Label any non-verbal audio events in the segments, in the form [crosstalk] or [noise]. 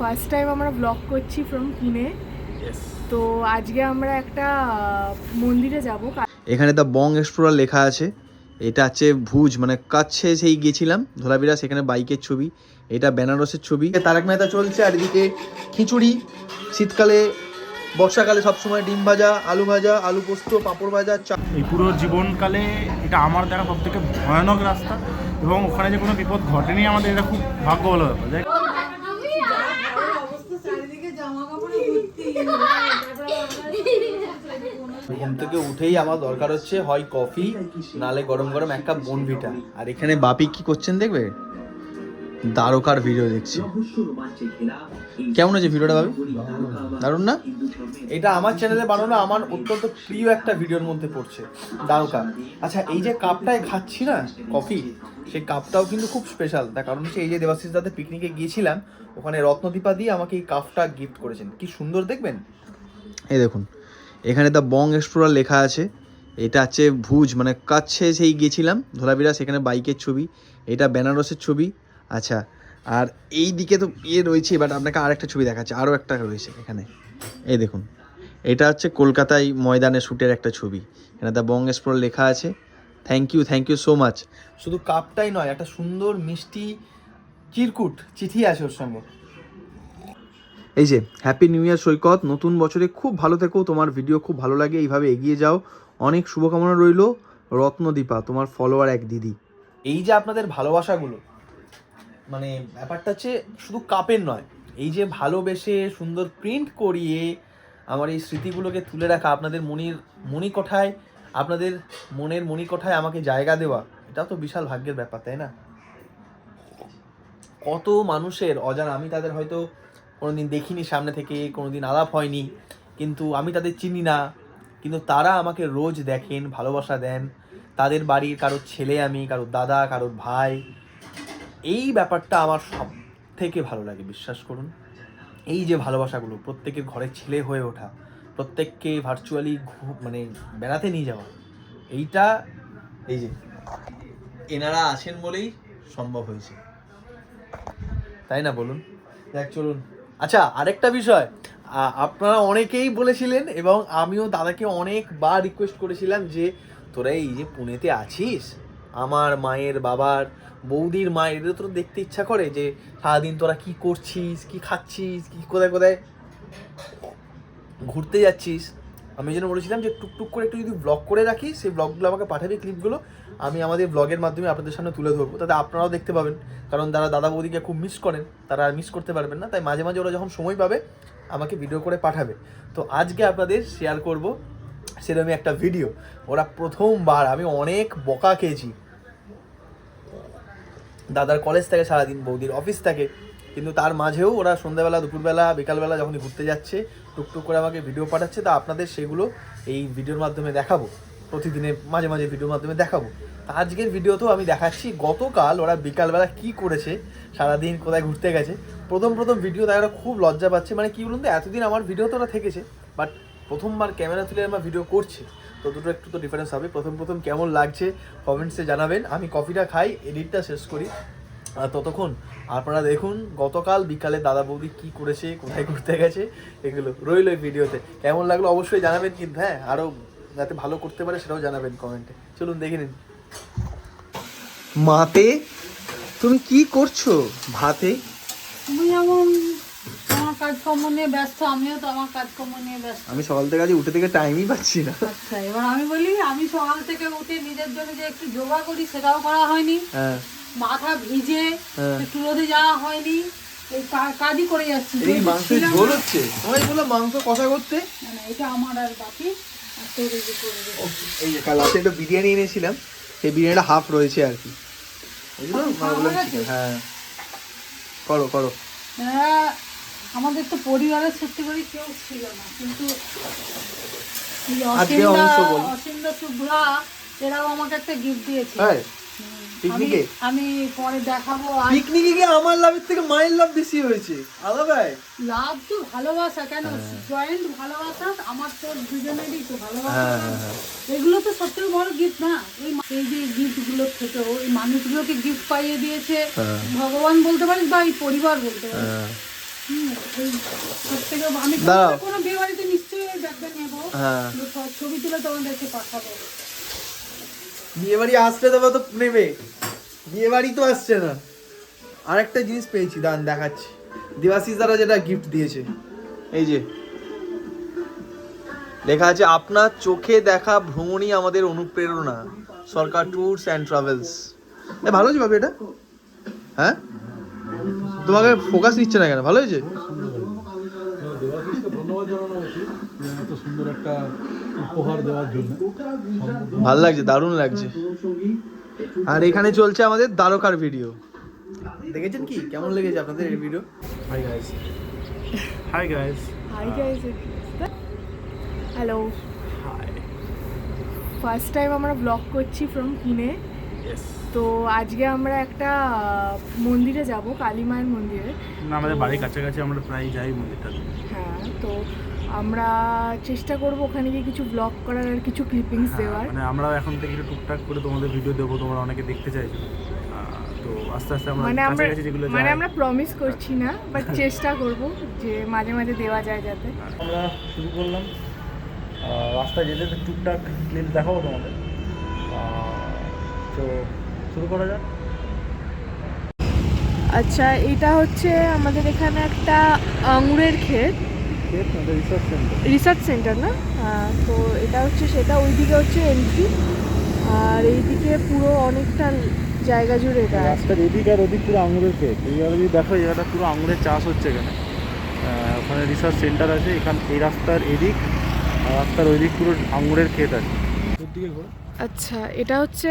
First time আমরা blog করছি from Pune তো আজকে আমরা একটা মন্দিরে যাব। এখানে দ্য বং এক্সপ্লোরার লেখা আছে। এটা আছে ভুজ মানে কাছে সেই গেছিলাম ধোলাবিরা সেখানে বাইকের ছবি। এটা বেনারসের ছবি। তারক মেহতা চলছে আর এদিকে খিচুড়ি। শীতকালে বর্ষাকালে সবসময় ডিম ভাজা আলু ভাজা আলু পোস্ত পাঁপড় ভাজা চা। এই পুরো জীবনকালে এটা আমার দেখা সব থেকে ভয়ানক রাস্তা এবং ওখানে যে কোনো বিপদ ঘটেনি আমাদের এটা খুব ভাগ্য ভালো ব্যাপার। ঘুম থেকে উঠেই আমার দরকার হচ্ছে হয় কফি, নালে গরম গরম এক কাপ বনভিটা। আর এখানে বাপি কি করছেন দেখবে? দ্বারকার ভিডিও দেখছি। কেমন আছে ভিডিওটা ভাবি? দারুণ না? এটা আমার চ্যানেলে বানানো আমার অত্যন্ত প্রিয় একটা ভিডিওর মধ্যে পড়ছে দ্বারকা। আচ্ছা এই যে কাপটায় খাচ্ছি না কফি সেই কাপটাও কিন্তু খুব স্পেশাল তার কারণ হচ্ছে এই যে দেবাশিস দাতে পিকনিকে গিয়েছিলাম ওখানে রত্নদীপা দিয়ে আমাকে এই কাপটা গিফট করেছেন। কি সুন্দর দেখবেন? এই দেখুন এখানে দ্য বং এক্সপ্লোরার লেখা আছে। এটা আছে ভুজ মানে কাছে সেই গেছিলাম ধোলাবিরা সেখানে বাইকের ছবি। এটা বেনারসের ছবি। আচ্ছা আর এই দিকে তো ইয়ে রয়েছে বাট আপনাকে আর একটা ছবি দেখাচ্ছে আরও একটা রয়েছে এখানে। এই দেখুন, এটা হচ্ছে কলকাতায় ময়দানে শ্যুটের একটা ছবি। এখানে দ্য বং এক্সপ্লোরার লেখা আছে। Thank you thank you so much শুধু কাপটাই নয়, একটা সুন্দর, মিষ্টি, চিরকুট, চিঠি আছে ওর সঙ্গে। এই যে হ্যাপি নিউ ইয়ার সৈকত, নতুন বছরে খুব ভালো থেকো, তোমার ভিডিও খুব ভালো লাগে, এইভাবে এগিয়ে যাও। অনেক শুভকামনা রইল, রত্নদীপা, তোমার ফলোয়ার এক দিদি। এই যে আপনাদের ভালোবাসাগুলো মানে ব্যাপারটা হচ্ছে শুধু কাপের নয়, এই যে ভালোবেসে সুন্দর প্রিন্ট করিয়ে আমার এই স্মৃতিগুলোকে তুলে রাখা, আপনাদের মনির, মণিকোঠায়, আপনাদের মনের মণিকোঠায় আমাকে জায়গা দেওয়া এটা তো বিশাল ভাগ্যের ব্যাপার, তাই না? কত মানুষের, অজানা, আমি তাদের হয়তো কোনোদিন দেখিনি সামনে থেকে, কোনোদিন আলাপ হয়নি, কিন্তু আমি তাদের চিনি না, কিন্তু তারা আমাকে রোজ দেখেন, ভালোবাসা দেন, তাদের বাড়ির কারোর ছেলে আমি, কারোর দাদা, কারোর ভাই এই ব্যাপারটা আমার সব থেকে ভালো লাগে, বিশ্বাস করুন। এই যে ভালোবাসাগুলো, প্রত্যেকের ঘরের ছেলে হয়ে ওঠা, প্রত্যেককে ভার্চুয়ালি মানে বেড়াতে নিয়ে যাওয়া, এইটা এই যে, এনারা আছেন বলেই সম্ভব হয়েছে। তাই না বলুন? দেখ, চলুন। আচ্ছা আরেকটা বিষয় আপনারা অনেকেই বলেছিলেন এবং আমিও দাদাকে অনেকবার রিকোয়েস্ট করেছিলাম যে, তোরা এই যে পুনেতে আছিস? আমার মায়ের বাবার বৌদির মায়ের, এদের তো দেখতে ইচ্ছা করে যে সারাদিন তোরা কি করছিস, কি খাচ্ছিস, কি কোথায় কোথায় ঘুরতে যাচ্ছিস। আমি যেন বলেছিলাম যে টুকটুক করে একটু যদি ব্লগ করে রাখি, সেই ব্লগগুলো আমাকে পাঠাবি ক্লিপগুলো আমি আমাদের ব্লগের মাধ্যমে আপনাদের সামনে তুলে ধরবো। তাতে আপনারাও দেখতে পাবেন। কারণ তারা দাদা বৌদিকে খুব মিস করেন, তারা আর মিস করতে পারবেন না। তাই মাঝে মাঝে ওরা যখন সময় পাবে, আমাকে ভিডিও করে পাঠাবে। তো আজকে আপনাদের শেয়ার করব সেরকমই একটা ভিডিও ওরা প্রথমবার, আমি অনেক বকা খেয়েছি। দাদার কলেজ থাকে সারাদিন, বৌদির অফিস থাকে। কিন্তু তার মাঝেও ওরা সন্ধ্যাবেলা, দুপুরবেলা, বিকালবেলা যখনই ঘুরতে যাচ্ছে, টুকটুক করে আমাকে ভিডিও পাঠাচ্ছে, তা আপনাদের সেগুলো এই ভিডিওর মাধ্যমে দেখাবো। প্রতিদিনের মাঝে মাঝে ভিডিওর মাধ্যমে দেখাবো। আজকের ভিডিওতেও আমি দেখাচ্ছি, গতকাল ওরা বিকালবেলা কি করেছে, সারাদিন কোথায় ঘুরতে গেছে। প্রথম প্রথম ভিডিও তাই ওরা খুব লজ্জা পাচ্ছে। মানে কি বলুন তো, এতদিন আমার ভিডিও তো ওরা থেকেছে বাট প্রথমবার ক্যামেরা তুলে আমার ভিডিও করছে তো দুটো একটু তো ডিফারেন্স হবে। প্রথম প্রথম কেমন লাগছে কমেন্টসে জানাবেন। আমি কফিটা খাই এডিটটা শেষ করি। আর ততক্ষণ আপনারা দেখুন গতকাল বিকালে দাদা বৌদি কি করেছে কোথায় ঘুরতে গেছে এগুলো রইল এই ভিডিওতে কেমন লাগল অবশ্যই জানাবেন কিন্তু হ্যাঁ আরও যাতে ভালো করতে পারে সেটাও জানাবেন কমেন্টে চলুন দেখে নিন। মাতে তুমি কি করছ? ভাতে? তুমি যেমন তোমার কাজকর্ম নিয়ে ব্যস্ত আমিও তো আমার কাজকর্ম নিয়ে ব্যস্ত। আমি সকাল থেকে আজ উঠে থেকে টাইমই পাচ্ছি না। আচ্ছা এবার আমি বলি আমি সকাল থেকে উঠে নিজের জন্য যে একটু যোগা করি সেটাও করা হয়নি। হ্যাঁ। মাথা ভিজে হ্যাঁ। একটু রোদে যাওয়া হয়নি। এই কাজই করে যাচ্ছি। এই ছিলাম ঝোল হচ্ছে? তোমায় বললাম মাংস কষা করতে? মানে এটা আমার আর বাকি। এই যে কাল রাতে একটা বিরিয়ানি এনেছিলাম সেই বিরিয়ানিটা হাফ রয়েছে আর কি। chicken, হ্যাঁ। করো করো। হ্যাঁ, আমাদের তো পরিবারের সত্যি করে কেউ ছিল না কিন্তু অসীমদা শুভ্রা এরাও আমাকে একটা গিফট দিয়েছে। পিকনিকে? আমি- আমি পরে দেখাবো পিকনিকে গিয়ে আমার লাভের থেকে মায়ের লাভ বেশি হয়েছে আলাদাই লাভ তো ভালোবাসা কেন? হ্যাঁ। জয়েন্ট ভালোবাসা আমার তো দুজনেরই তো ভালোবাসা। হ্যাঁ হ্যাঁ এগুলো তো সবথেকে বড় গিফট না। এই এই যে গিফটগুলো থেকেও এই মানুষগুলোকে গিফট পাইয়ে দিয়েছে। ভগবান বলতে পারিস বা এই পরিবার বলতে পারিস হ্যাঁ। দাঁড়াও। বিয়ে হ্যাঁ। বাড়ি আসলে তবে তো নেবে। বিয়ে বাড়ি তো আসছে না। আরেকটা জিনিস পেয়েছি দান দেখাচ্ছি। দেবাশিস দ্বারা যেটা গিফট দিয়েছে। এই যে। লেখা আছে আপনার চোখে দেখা ভ্রমণই আমাদের অনুপ্রেরণা। Sarkar tours and travels. ভালো হয়েছে ভাবি এটা? হ্যাঁ? তোমাকে ফোকাস নিচ্ছে না কেন? ভালো হয়েছে? দেবাশিসকে ধন্যবাদ জানানো উচিত যে এত সুন্দর একটা উপহার দেওয়ার ভালো লাগছে দারুণ লাগছে। আর এখানে চলছে আমাদের দ্বারকার ভিডিও দেখেছেন কি? কেমন লেগেছে আপনাদের এই video hi guys hi guys hi guys hello hi first time আমরা ব্লগ করছি ফ্রম পুনে ইয়েস তো আজকে আমরা একটা মন্দিরে যাব কালী মায়ের মন্দিরে। না আমাদের বাড়ির কাছাকাছি আমরা প্রায় যাই মন্দিরটাতে হ্যাঁ তো আমরা চেষ্টা করব ওখানে গিয়ে কিছু ব্লগ করার আর কিছু ক্লিপিংস দেওয়ার। মানে আমরাও এখন থেকে একটু টুকটাক করে তোমাদের ভিডিও দেবো তোমরা অনেকে দেখতে চাইছো। তো আস্তে আস্তে আমরা মানে আমরা যেগুলো মানে আমরা প্রমিস করছি না বাট চেষ্টা করব যে মাঝে মাঝে দেওয়া যায় যাতে। আমরা শুরু করলাম। রাস্তায় যেতে যেতে টুকটাক ক্লিপ দেখাবো তোমাদের। তো শুরু করা যাক। আচ্ছা এটা হচ্ছে আমাদের এখানে একটা আঙুরের ক্ষেত। রিসার্চ সেন্টার রিসার্চ সেন্টার না? হ্যাঁ, তো এটা হচ্ছে সেটা ওইদিকে হচ্ছে এন্ট্রি আর এইদিকে পুরো অনেকটা জায়গা জুড়ে এটা আছে। রাস্তার এদিক আর ওদিক পুরো আঙুরের ক্ষেত। এই জায়গা যদি দেখো জায়গাটা পুরো আঙুরের চাষ হচ্ছে এখানে। ওখানে রিসার্চ সেন্টার আছে। এখান এই রাস্তার এদিক রাস্তার ওই দিক পুরো আঙুরের ক্ষেত আছে। দিকে ঘোরো। আচ্ছা এটা হচ্ছে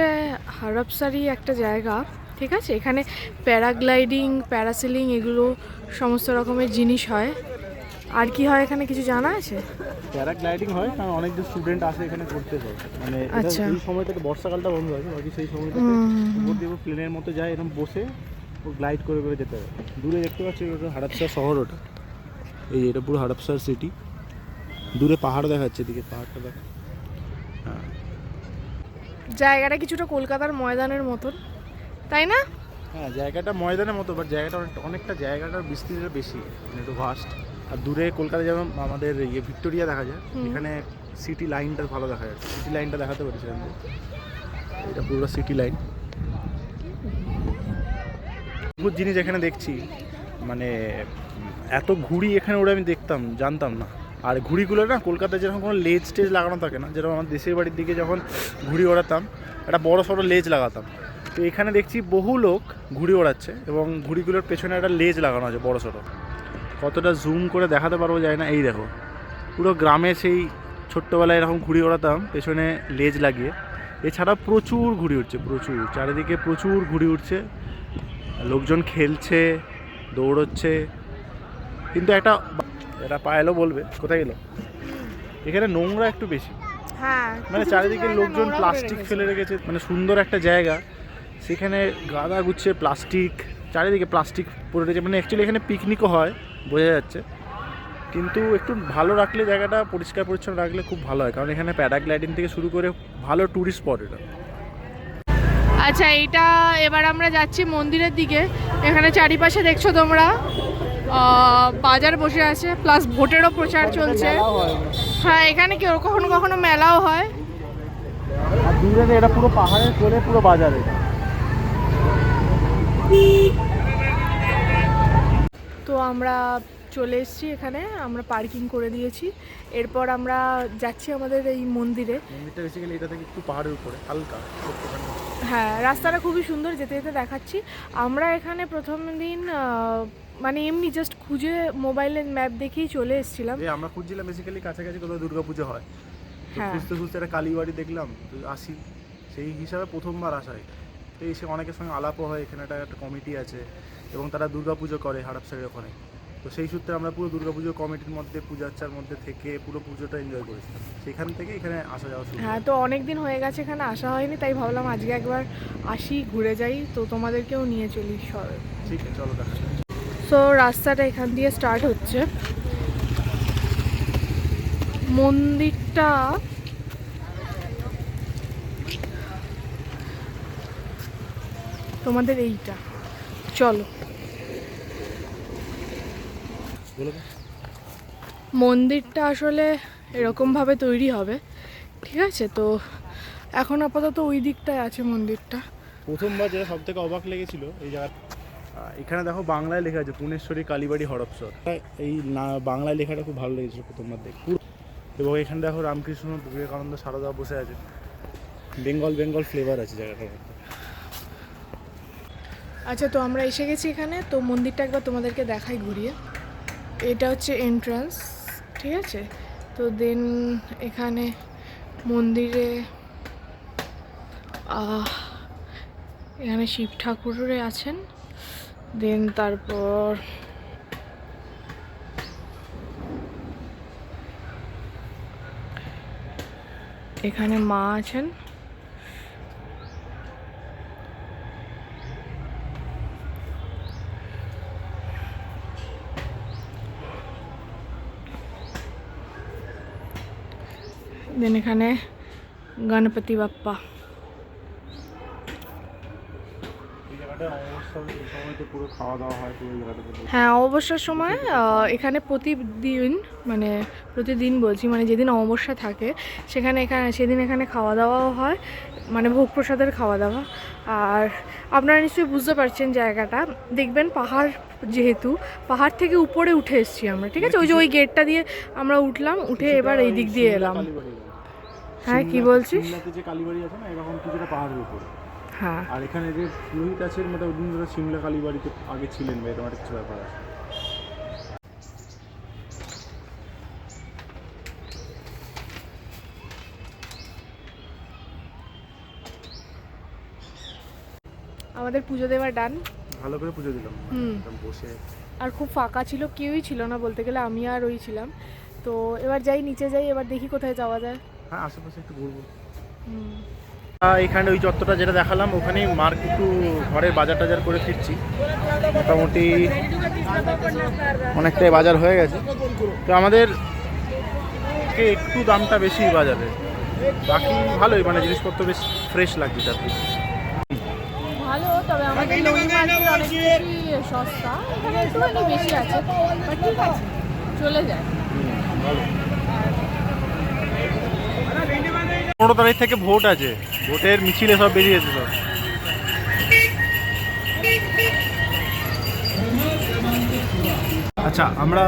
হারপসারি একটা জায়গা ঠিক আছে? এখানে প্যারাগ্লাইডিং প্যারাসেলিং এগুলো সমস্ত রকমের জিনিস হয়। আর কি হয় এখানে কিছু জানা আছে? প্যারাগ্লাইডিং হয় কারণ অনেকজন স্টুডেন্ট আসে এখানে করতে যায়। মানে আচ্ছা। এই সময়টাতে বর্ষাকালটা বন্ধ আছে বাকি সেই সময়টাতে উপর দিয়ে প্লেনের মতো যায় এরকম বসে ও গ্লাইড করে করে যেতে হবে দূরে দেখতে পাচ্ছি ওটা হাড়াপসার শহর ওটা। এই এটা পুরো হাড়াপসার সিটি দূরে পাহাড় দেখাচ্ছে এদিকে পাহাড়টা দেখা। হ্যাঁ জায়গাটা কিছুটা কলকাতার ময়দানের মতন তাই না? হ্যাঁ জায়গাটা ময়দানের মতো বাট জায়গাটা অনেকটা অনেকটা জায়গাটার বিস্তৃতিটা বেশি মানে একটু ভাস্ট আর দূরে কলকাতা যেমন আমাদের ইয়ে ভিক্টোরিয়া দেখা যায় এখানে সিটি লাইনটা ভালো দেখা যায়। সিটি লাইনটা দেখাতে পারি সেখান থেকে। এটা পুরো সিটি লাইন জিনিস এখানে দেখছি মানে এত ঘুড়ি এখানে ওরা আমি দেখতাম জানতাম না। আর ঘুড়িগুলো না কলকাতায় যেরকম কোনো লেজ টেজ লাগানো থাকে না, যেরকম আমার দেশের বাড়ির দিকে যখন ঘুড়ি ওড়াতাম, একটা বড় সড়ো লেজ লাগাতাম। তো এখানে দেখছি বহু লোক ঘুড়ি ওড়াচ্ছে এবং ঘুড়িগুলোর পেছনে একটা লেজ লাগানো আছে বড় সড়ো। কতটা জুম করে দেখাতে পারব যায় না, এই দেখো। পুরো গ্রামে সেই ছোট্টবেলায় এরকম ঘুড়ি ওড়াতাম, পেছনে লেজ লাগিয়ে। এছাড়া প্রচুর ঘুড়ি উঠছে প্রচুর। চারিদিকে প্রচুর ঘুড়ি উঠছে লোকজন খেলছে, দৌড়চ্ছে। কিন্তু একটা এটা পায়েলও বলবে কোথায় গেল? এখানে নোংরা একটু বেশি। হ্যাঁ মানে চারিদিকে লোকজন প্লাস্টিক ফেলে রেখেছে মানে সুন্দর একটা জায়গা। সেখানে গাদা গুচ্ছে প্লাস্টিক চারিদিকে প্লাস্টিক পড়ে রয়েছে। মানে অ্যাকচুয়ালি এখানে পিকনিকও হয় বোঝা যাচ্ছে। কিন্তু একটু ভালো রাখলে জায়গাটা পরিষ্কার পরিচ্ছন্ন রাখলে খুব ভালো হয়। কারণ এখানে প্যারাগ্লাইডিং থেকে শুরু করে ভালো ট্যুরিস্ট স্পট এটা। আচ্ছা এইটা এবার আমরা যাচ্ছি মন্দিরের দিকে। এখানে চারিপাশে দেখছ তোমরা? বাজার বসে আছে প্লাস ভোটেরও প্রচার চলছে। হ্যাঁ এখানে কেউ কখনো কখনো মেলাও হয়? দূরে এটা পুরো পাহাড়ের কোলে পুরো বাজার। তো আমরা চলে এসেছি এখানে আমরা পার্কিং করে দিয়েছি। এরপর আমরা যাচ্ছি আমাদের এই মন্দিরে। মন্দিরটা বেসিক্যালি এটা থেকে একটু পাহাড়ের উপরে হালকা। হ্যাঁ রাস্তাটা খুবই সুন্দর যেতে যেতে দেখাচ্ছি। আমরা এখানে প্রথম দিন মানে এমনি জাস্ট খুঁজে মোবাইলের ম্যাপ দেখেই চলে এসেছিলাম। যে আমরা খুঁজছিলাম বেসিক্যালি কাছাকাছি কোথাও দুর্গা পুজো হয়। তো হ্যাঁ। খুঁজতে খুঁজতে একটা কালীবাড়ি দেখলাম তো আসি। সেই হিসাবে প্রথমবার আসা এটা। তো এসে অনেকের সঙ্গে আলাপও হয় এখানে একটা একটা কমিটি আছে এবং তারা দুর্গা পুজো করে হাড়পসাইয়ের ওখানে। তো সেই সূত্রে আমরা পুরো দুর্গা পুজো কমিটির মধ্যে পূজার্চার মধ্যে থেকে পুরো পুজোটা এনজয় করেছিলাম। সেখান থেকে এখানে আসা যাওয়া শুরু হ্যাঁ তো অনেক দিন হয়ে গেছে এখানে আসা হয়নি তাই ভাবলাম আজকে একবার আসি ঘুরে যাই। তো তোমাদেরকেও নিয়ে চলি ঠিক আছে চলো দেখা যাক। সো রাস্তাটা এখান দিয়ে স্টার্ট হচ্ছে। মন্দিরটা তোমাদের এইটা। চলো। মন্দিরটা আসলে এরকমভাবে তৈরি হবে। ঠিক আছে? তো এখন আপাতত ওই দিকটায় আছে মন্দিরটা। প্রথমবার যেটা সব থেকে অবাক লেগেছিল এই জায়গা এখানে দেখো বাংলায় লেখা আছে, পুনেশ্বরী কালীবাড়ি হরপসর এই না, বাংলায় লেখাটা খুব ভালো লেগেছিল প্রথমবার দেখে এবং এখানে দেখো রামকৃষ্ণ, বিবেকানন্দ, সারদা বসে আছে। বেঙ্গল বেঙ্গল ফ্লেভার আছে জায়গাটার মধ্যে। আচ্ছা তো আমরা এসে গেছি এখানে, তো মন্দিরটা একবার তোমাদেরকে দেখাই ঘুরিয়ে। এটা হচ্ছে এন্ট্রান্স ঠিক আছে? তো দেন এখানে মন্দিরে এখানে শিব ঠাকুরে আছেন। দেন তারপর এখানে মা আছেন। দেন এখানে গণপতি বাপ্পা এই জায়গাটার অবস্থা এই সময় তো পুরো খাওয়া দাওয়া হয় অমাবস্যার সময় এখানে প্রতিদিন মানে প্রতিদিন বলছি মানে যেদিন অমাবস্যা থাকে সেখানে এখানে সেদিন এখানে খাওয়া দাওয়াও হয় মানে ভোগ প্রসাদের খাওয়া দাওয়া। আর আপনারা নিশ্চয়ই বুঝতে পারছেন জায়গাটা। দেখবেন পাহাড় যেহেতু পাহাড় থেকে উপরে উঠে এসেছি আমরা ঠিক আছে? ওই যে ওই গেটটা দিয়ে আমরা উঠলাম উঠে এবার এই দিক দিয়ে এলাম। হ্যাঁ কি বলছিস? যে কালীবাড়ি আছে না এরকম কিছুটা পাহাড়ের উপর। হ্যাঁ। আর এখানে যে পুরোহিত আছেন মানে ওদিন ধরে সিমলা কালীবাড়িতে আগে ছিলেন বা এরকম একটা কিছু ব্যাপার আছে। আমাদের পুজো দেওয়ার ডান। ভালো করে পুজো দিলাম। বসে। আর খুব ফাঁকা ছিল কেউই ছিল না বলতে গেলে আমি আর ওই ছিলাম। তো এবার যাই নিচে যাই এবার দেখি কোথায় যাওয়া যায়। হ্যাঁ আশেপাশে একটু ঘুরবো। হুম। এখানে ওই চত্বরটা যেটা দেখালাম ওখানেই মার্ক একটু ঘরের বাজার টাজার করে ফিরছি। মোটামুটি অনেকটাই বাজার হয়ে গেছে। তো আমাদের কে একটু দামটা বেশি বাজারে। বাকি ভালোই মানে জিনিসপত্র বেশ ফ্রেশ লাগছে তার ভালো তবে আমাদের অনেক সস্তা। একটুখানি বেশি আছে বাট ঠিক আছে চলে যায়। পনেরো তারিখ থেকে ভোট আছে। ভোটের মিছিলে সব বেরিয়েছে সব। আচ্ছা আমরা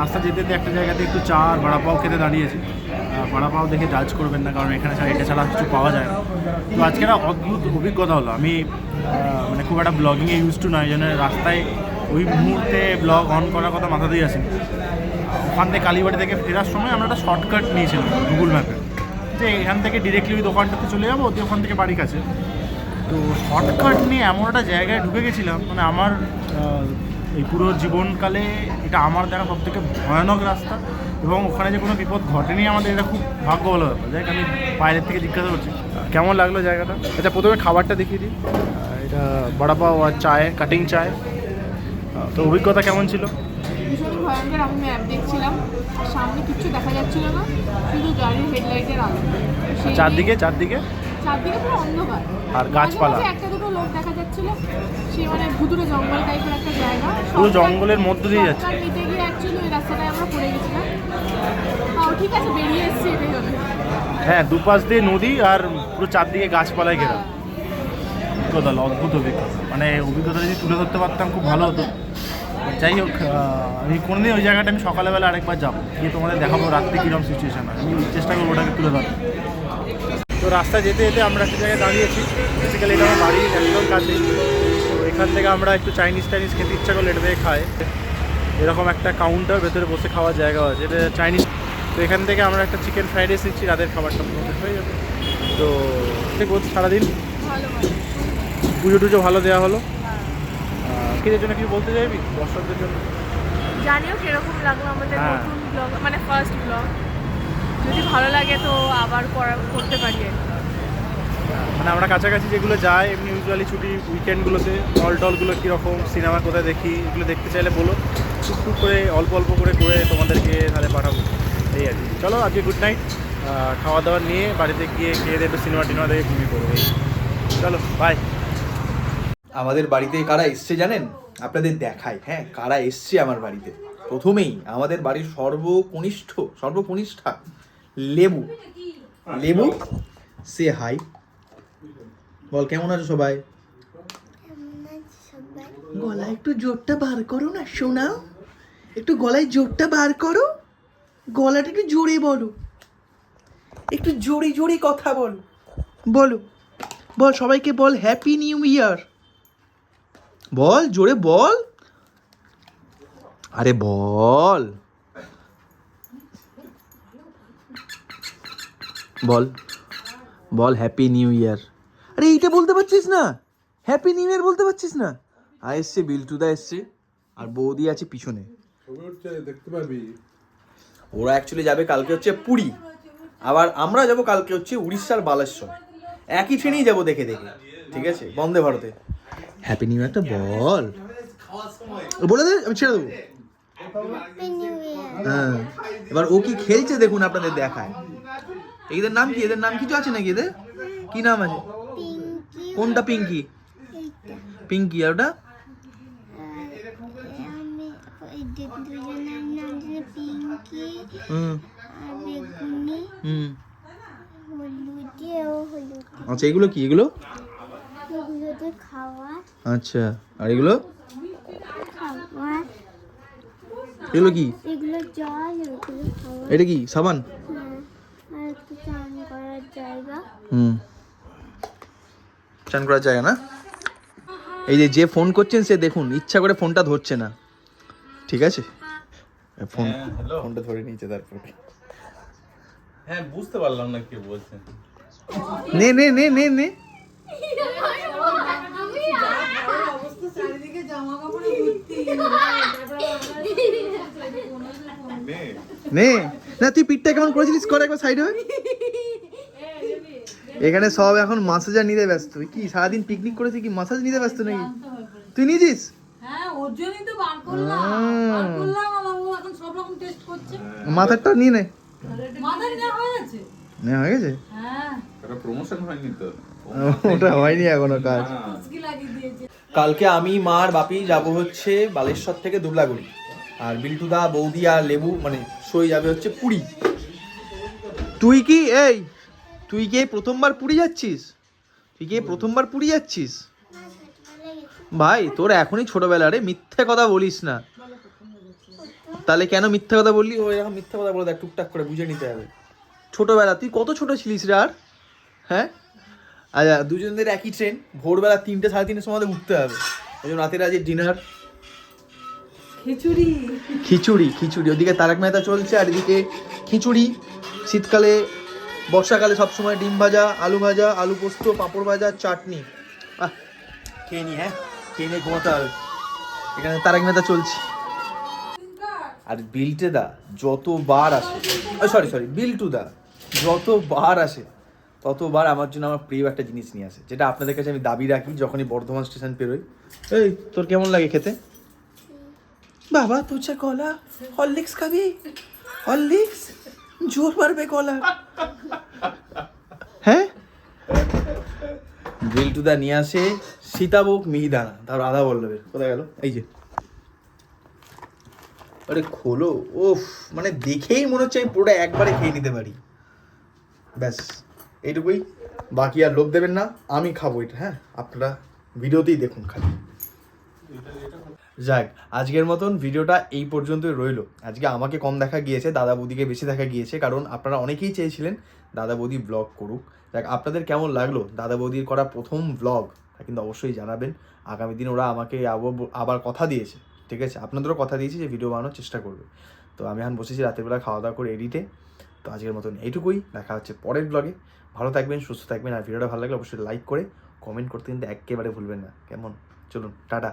রাস্তা যেতে যেতে একটা জায়গাতে একটু চা আর বড়া পাও খেতে দাঁড়িয়েছি। আহ, বড়া পাও দেখে জাজ করবেন না কারণ এখানে ছাড়া এটা ছাড়া কিছু পাওয়া যায় না। তো আজকে না অদ্ভুত অভিজ্ঞতা হলো। আমি মানে খুব একটা ব্লগিংয়ে ইউজ টু নয় জন্য রাস্তায় ওই মুহূর্তে ব্লগ অন করার কথা মাথাতেই আসেনি। ওখান থেকে কালীবাড়ি থেকে ফেরার সময় আমরা একটা শর্টকাট নিয়েছিলাম গুগল ম্যাপে যে এখান থেকে ডিরেক্টলি ওই দোকানটাতে চলে যাব, দিয়ে ওখান থেকে বাড়ি কাছে। তো শর্টকাট নিয়ে এমন একটা জায়গায় ঢুকে গেছিলাম মানে আমার এই পুরো জীবনকালে এটা আমার দেখা সব থেকে ভয়ানক রাস্তা এবং ওখানে যে কোনো বিপদ ঘটেনি আমাদের, এটা খুব ভাগ্য ভালো ব্যাপার। যাই আমি বাইরের থেকে জিজ্ঞাসা করছি। কেমন লাগল জায়গাটা? আচ্ছা প্রথমে খাবারটা দেখিয়ে দিই। এটা বড়াপাও আর চায় কাটিং চায়। তো অভিজ্ঞতা কেমন ছিল? ভয়ঙ্কর আমি ম্যাপ দেখছিলাম আর সামনে কিচ্ছু দেখা যাচ্ছিল না শুধু গাড়ির হেডলাইটের আলো। চারদিকে চারদিকে? চারদিকে পুরো অন্ধকার। আর গাছপালা। একটা দুটো লোক দেখা যাচ্ছিল সে মানে ভুতুরে জঙ্গল টাইপের একটা জায়গা। পুরো জঙ্গলের মধ্য দিয়ে যাচ্ছে। নিতে গিয়ে অ্যাকচুয়ালি ওই রাস্তাটায় আমরা পড়ে গেছিলাম। ঠিক আছে বেরিয়ে এসেছি এটাই হলো হ্যাঁ দুপাশ দিয়ে নদী আর পুরো চারদিকে গাছপালায় ঘেরা। অভিজ্ঞতা অদ্ভুত অভিজ্ঞতা। মানে অভিজ্ঞতা যদি তুলে ধরতে পারতাম খুব ভালো হতো। যাই হোক আমি কোনোদিন ওই জায়গাটা আমি সকালবেলা আরেকবার যাব। গিয়ে তোমাদের দেখাবো রাত্রে কীরকম সিচুয়েশান হয়। আমি চেষ্টা করব ওটাকে তুলে ধরার। তো রাস্তা যেতে যেতে আমরা একটা জায়গায় দাঁড়িয়েছি। বেসিক্যালি এটা আমার বাড়ির একদম কাছে। তো এখান থেকে আমরা একটু চাইনিজ টাইনিজ খেতে ইচ্ছা করলে এটা থেকে খাই। এরকম একটা কাউন্টার ভেতরে বসে খাওয়ার জায়গা আছে। এটা চাইনিজ তো এখান থেকে আমরা একটা চিকেন ফ্রাইড রাইস নিচ্ছি রাতের খাবারটা হয়ে। যাবে তো সারাদিন। পুজো টুজো ভালো দেওয়া হলো। আহ, জন্য কিছু বলতে চাইবি? দর্শকদের জন্য? জানিও কীরকম লাগল আমাদের হ্যাঁ। নতুন ব্লগ মানে ফার্স্ট ব্লগ যদি ভালো লাগে তো আবার করা করতে পারি মানে আমরা কাছাকাছি যেগুলো যাই এমনি ইউজুয়ালি ছুটি উইকেন্ডগুলোতে মল টলগুলো কীরকম সিনেমা কোথায় দেখি এগুলো দেখতে চাইলে বলো। টুকটুক করে অল্প অল্প করে করে তোমাদেরকে তাহলে পাঠাবো। এই আর কি। চলো আজকে গুড নাইট খাওয়া দাওয়া নিয়ে বাড়িতে গিয়ে খেয়ে দিয়ে একটু সিনেমা টিনেমা দেখে ঘুমিয়ে পড়ব। চলো বাই আমাদের বাড়িতে কারা এসছে জানেন? আপনাদের দেখাই হ্যাঁ কারা এসছে আমার বাড়িতে? প্রথমেই আমাদের বাড়ির সর্বকনিষ্ঠ, সর্বকনিষ্ঠা লেবু। লেবু? সে হাই। বল, কেমন আছো সবাই? গলা একটু জোরটা বার করো না, শোনাও। একটু গলায় জোরটা বার করো। গলাটা একটু জোরে বলো। একটু জোরে জোরে কথা বলো। বলো। বল, সবাইকে বল হ্যাপি নিউ ইয়ার বল জোরে বল। আরে বল। বল বল হ্যাপি নিউ ইয়ার আরে এইটা বলতে পারছিস না। হ্যাপি নিউ ইয়ার বলতে পারছিস না। আর এসছে বিল্টুদা এসছে আর বৌদি আছে পিছনে। দেখতে পাবি। ওরা অ্যাকচুয়ালি যাবে কালকে হচ্ছে পুরী। আবার আমরা যাব কালকে হচ্ছে উড়িষ্যার বালেশ্বর। একই ট্রেনেই যাব দেখে দেখে। ঠিক আছে? বন্দে ভারতে। হ্যাপি নিউ ইয়ারটা বল। বলে দে আমি ছেড়ে দেবো। হ্যাঁ। এবার ও কি খেলছে দেখুন আপনাদের দেখায়। এদের নাম কি? এদের নাম কিছু আছে নাকি এদের? কি নাম আছে? কোনটা পিঙ্কি পিঙ্কি আর ওটা? হলুদ। আচ্ছা এগুলো কি? এগুলো? আচ্ছা আর এগুলো? এগুলো কি? এগুলো জল এটা কি সাবান? হ্যাঁ হুম। চান করার জায়গা না? এই যে যে ফোন করছেন সে দেখুন ইচ্ছা করে ফোনটা ধরছে না। ঠিক আছে? ফোন ফোনটা ধরে নিয়েছে তারপরে। হ্যাঁ বুঝতে পারলাম না কি বলছেন। নে নে নে নে নে চারিদিকে জামা কাপড়ে ভর্তি নে। না। তুই পিঠটা কেমন করেছিলিস? কর একবার সাইড হয়ে এখানে সব এখন মাসাজার নিতে ব্যস্ত। কি সারাদিন পিকনিক করেছে কি? মাসাজ নিতে ব্যস্ত নাকি? তুই নিয়েছিস হ্যাঁ টেস্ট করছে। মাথারটা নিয়ে নে। হয়ে গেছে? হয়ে হ্যাঁ প্রমোশন হয়নি তো? [laughs] ওটা হয়নি এখনও কাজ। কালকে আমি মার বাপি যাব হচ্ছে বালেশ্বর থেকে দুবলাগুড়ি। আর বিল্টুদা বৌদি আর লেবু মানে সই যাবে হচ্ছে পুরী। তুই কি এই তুই কি প্রথমবার পুরী যাচ্ছিস? তুই কি প্রথমবার পুরী যাচ্ছিস? ভাই তোর এখনই ছোটবেলা রে মিথ্যে কথা বলিস না। তাহলে কেন মিথ্যে কথা বললি? ও এরকম মিথ্যে কথা বলে দেখ টুকটাক করে বুঝে নিতে হবে। ছোটবেলা তুই কত ছোট ছিলিস রে আর? হ্যাঁ? আচ্ছা দুজনদের একই ট্রেন ভোরবেলা তিনটে সাড়ে তিনটের সময় উঠতে হবে। ওই জন্য রাতের আজকে ডিনার খিচুড়ি। খিচুড়ি খিচুড়ি। ওদিকে তারক মেহতা চলছে আর এদিকে খিচুড়ি। শীতকালে বর্ষাকালে সবসময় ডিম ভাজা আলু ভাজা আলু পোস্ত পাঁপড় ভাজা চাটনি। আহ খেয়ে নি হ্যাঁ? খেয়ে নিয়ে ঘুমাতে হবে। এখানে তারক মেহতা চলছে। আর বিল্টে দা যতবার আসে সরি সরি বিল্টু দা যতবার আসে ততবার আমার জন্য আমার প্রিয় একটা জিনিস নিয়ে আসে, যেটা আপনাদের কাছে আমি দাবি রাখি যখনই বর্ধমান স্টেশন পেরোই। এই, তোর কেমন লাগে খেতে? বাবা তুঝে কলা হরলিক্স খাবি? হরলিক্স? জোর মারবে কলা হ্যাঁ? বিল্টুদা নিয়ে আসে সীতাভোগ মিহিদানা, তার রাধা বল্লভের কোথায় গেল? এই যে। আরে, খোলো। ওফ মানে দেখেই মনে হচ্ছে আমি পুরোটা একবারে খেয়ে নিতে পারি। ব্যাস। এইটুকুই। বাকি আর লোভ দেবেন না, আমি খাব এটা হ্যাঁ? আপনারা ভিডিওতেই দেখুন খালি। যাক, আজকের মতন ভিডিওটা এই পর্যন্তই রইল। আজকে আমাকে কম দেখা গিয়েছে, দাদা বৌদিকে বেশি দেখা গিয়েছে, কারণ আপনারা অনেকেই চেয়েছিলেন দাদা বৌদি ব্লগ করুক। যাক, আপনাদের কেমন লাগল দাদা বৌদির করা প্রথম ব্লগ কিন্তু অবশ্যই জানাবেন। আগামী দিন ওরা আমাকে আব- আবার কথা দিয়েছে, ঠিক আছে? আপনাদেরও কথা দিয়েছে যে ভিডিও বানানোর চেষ্টা করবে। তো আমি এখন বসেছি রাতের বেলা খাওয়া দাওয়া করে এডিটে তো আজকের মতন এইটুকুই, দেখা হচ্ছে পরের ব্লগে ভালো থাকবেন, সুস্থ থাকবেন, আর ভিডিওটা ভালো লাগলে অবশ্যই লাইক করে কমেন্ট করতে কিন্তু একেবারে ভুলবেন না। কেমন? চলুন, টাটা।